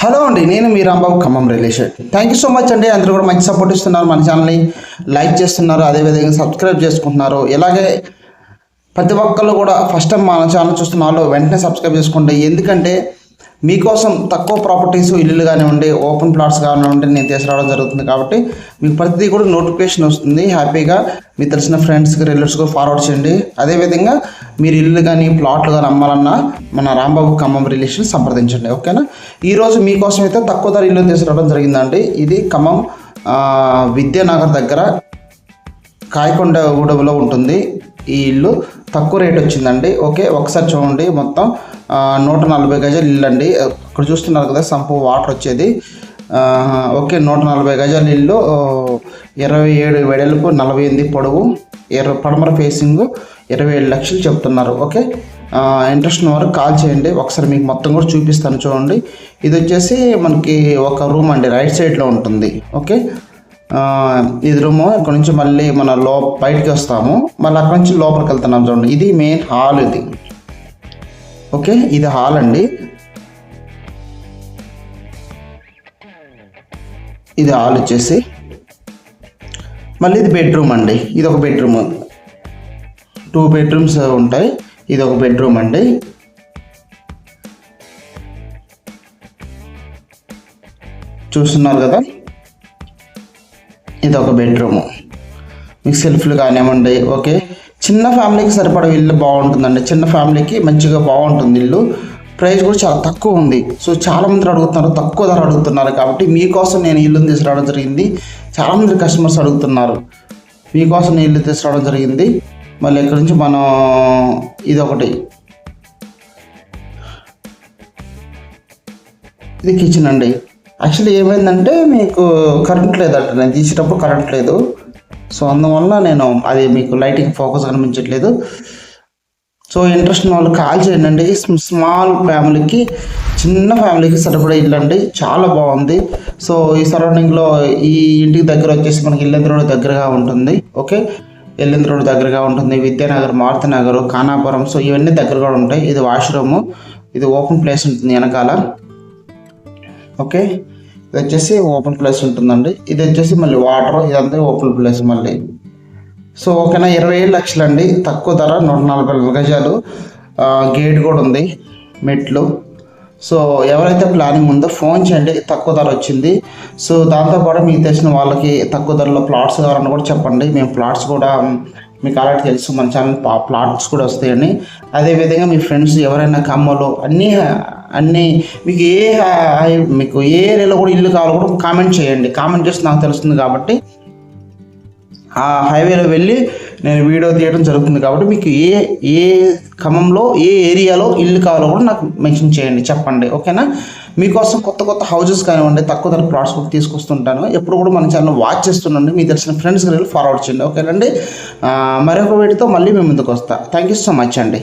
Hello అండి నేను మీ Rambabu Khammam relation thank you so much అండి. అందరూ కూడా మంచి సపోర్ట్ ఇస్తున్నారు మన ఛానల్ని లైక్ చేస్తున్నారు అదేవిధంగా సబ్స్క్రైబ్ చేసుకుంటున్నారు. ఇలాగే ప్రతి ఒక్కళ్ళు కూడా ఫస్ట్ టైం మన ఛానల్ చూస్తున్న వాళ్ళు వెంటనే సబ్స్క్రైబ్ చేసుకోండి. ఎందుకంటే మీకోసం తక్కువ ప్రాపర్టీస్ ఇల్లులు కానివ్వండి ఓపెన్ ప్లాట్స్ కానివ్వండి నేను తీసుకురావడం జరుగుతుంది కాబట్టి మీకు ప్రతిదీ కూడా నోటిఫికేషన్ వస్తుంది. హ్యాపీగా మీకు తెలిసిన ఫ్రెండ్స్కి రిలేటివ్స్కి ఫార్వర్డ్ చేయండి. అదేవిధంగా మీరు ఇల్లు కానీ ప్లాట్లు కానీ అమ్మాలన్నా మన రాంబాబు ఖమ్మం రిలేషన్ సంప్రదించండి ఓకేనా? ఈరోజు మీకోసం అయితే తక్కువ ధర ఇల్లు తీసుకురావడం జరిగిందండి. ఇది ఖమ్మం విద్యానగర్ దగ్గర కాయకొండ గూడెంలో ఉంటుంది. ఈ ఇల్లు తక్కువ రేట్ వచ్చిందండి. ఓకే ఒకసారి చూడండి మొత్తం. నూట నలభై గజాలు ఇల్లు అండి. ఇక్కడ చూస్తున్నారు కదా సంపు వాటర్ వచ్చేది. ఓకే నూట నలభై గజాల ఇల్లు. ఇరవై ఏడు వెడల్పు నలభై ఎనిమిది పొడవు. ఇర పడమర ఫేసింగ్ ఇరవై ఏడు లక్షలు చెప్తున్నారు ఓకే? ఇంట్రెస్ట్ ఉన్న వారు కాల్ చేయండి. ఒకసారి మీకు మొత్తం కూడా చూపిస్తాను చూడండి. ఇది వచ్చేసి మనకి ఒక రూమ్ అండి. రైట్ సైడ్లో ఉంటుంది. ఓకే? ఇది రూమ్. ఇక్కడ నుంచి మళ్ళీ మన లో బయటికి వస్తాము. మళ్ళీ అక్కడ నుంచి లోపలికి వెళ్తున్నాం చూడండి. ఇది మెయిన్ హాల్ ఇది. ఓకే? ఇది హాల్ అండి. ఇది హాల్ వచ్చేసి. మళ్ళీ ఇది బెడ్రూమ్ అండి. ఇది ఒక బెడ్రూమ్. టూ బెడ్రూమ్స్ uh, ఉంటాయి. ఇది ఒక బెడ్రూమ్ అండి. చూస్తున్నారు కదా? ఇది ఒక బెడ్రూమ్ మీకు సెల్ఫ్లు కానివ్వండి ఓకే. చిన్న ఫ్యామిలీకి సరిపడే ఇల్లు బాగుంటుందండి. చిన్న ఫ్యామిలీకి మంచిగా బాగుంటుంది ఇల్లు. ప్రైస్ కూడా చాలా తక్కువ ఉంది. సో చాలా మంది అడుగుతున్నారు తక్కువ ధర అడుగుతున్నారు కాబట్టి మీకోసం నేను ఇల్లుని తీసుకురావడం జరిగింది. చాలామంది కస్టమర్స్ అడుగుతున్నారు మీకోసం నేను ఇల్లు తీసుకురావడం జరిగింది. మళ్ళీ ఇక్కడ నుంచి మనం ఇది ఒకటి ఇది కిచెన్ అండి. యాక్చువల్లీ ఏమైందంటే మీకు కరెంట్ లేదట నేను తీసేటప్పుడు కరెంట్ లేదు. సో అందువల్ల నేను అది మీకు లైటింగ్ ఫోకస్ కనిపించట్లేదు. సో ఇంట్రెస్ట్ ఉన్న వాళ్ళు కాల్ చేయండి స్మాల్ ఫ్యామిలీకి చిన్న ఫ్యామిలీకి సరిపడే ఇల్లు అండి. చాలా బాగుంది. సో ఈ సరౌండింగ్లో ఈ ఇంటికి దగ్గర వచ్చేసి మనకి ఇల్లు రోడ్ దగ్గరగా ఉంటుంది. ఓకే ఎల్లింద్ర రోడ్ దగ్గరగా ఉంటుంది విద్యానగర్ మారుతి నగర్ ఖానాపురం. సో ఇవన్నీ దగ్గరగా ఉంటాయి. ఇది వాష్రూమ్. ఇది ఓపెన్ ప్లేస్ ఉంటుంది వెనకాల. ఓకే? ఇది వచ్చేసి ఓపెన్ ప్లేస్ ఉంటుందండి. ఇది వచ్చేసి మళ్ళీ వాటర్ ఇదంతా ఓపెన్ ప్లేస్ మళ్ళీ. సో ఓకేనా? ఇరవై ఏడు లక్షలు అండి తక్కువ ధర నూట నలభై గజాలు. గేట్ కూడా ఉంది. మెట్లు. సో ఎవరైతే ప్లానింగ్ ఉందో ఫోన్ చేయండి తక్కువ ధర వచ్చింది. సో దాంతోపాటు మీకు తెలిసిన వాళ్ళకి తక్కువ ధరలో ప్లాట్స్ కావాలని కూడా చెప్పండి. మేము ప్లాట్స్ కూడా మీకు ఆల్రెడీ తెలుసు. మన ఛానల్ ప్లాట్స్ కూడా వస్తాయని అదేవిధంగా మీ ఫ్రెండ్స్ ఎవరైనా కమ్మలు అన్నీ అన్నీ మీకు ఏ మీకు ఏ ఏరియాలో కూడా ఇల్లు కావాలో కూడా కామెంట్ చేయండి. కామెంట్ చేస్తే నాకు తెలుస్తుంది కాబట్టి ఆ హైవేలో వెళ్ళి నేను వీడియో తీయడం జరుగుతుంది కాబట్టి మీకు ఏ ఏ క్రమంలో ఏ ఏరియాలో ఇల్లు కావాలో కూడా నాకు మెన్షన్ చేయండి చెప్పండి ఓకేనా? మీకోసం కొత్త కొత్త హౌజెస్ కానివ్వండి తక్కువ ధర ప్లాట్స్ కూడా తీసుకొస్తుంటాను. ఎప్పుడు కూడా మన ఛానల్ వాచ్ చేస్తుండండి మీ తెలిసిన ఫ్రెండ్స్కి వెళ్ళి ఫార్వర్డ్ చేయండి ఓకేనండి? మరొక వీడితో మళ్ళీ మేము ముందుకు వస్తా. థ్యాంక్ యూ సో మచ్ అండి.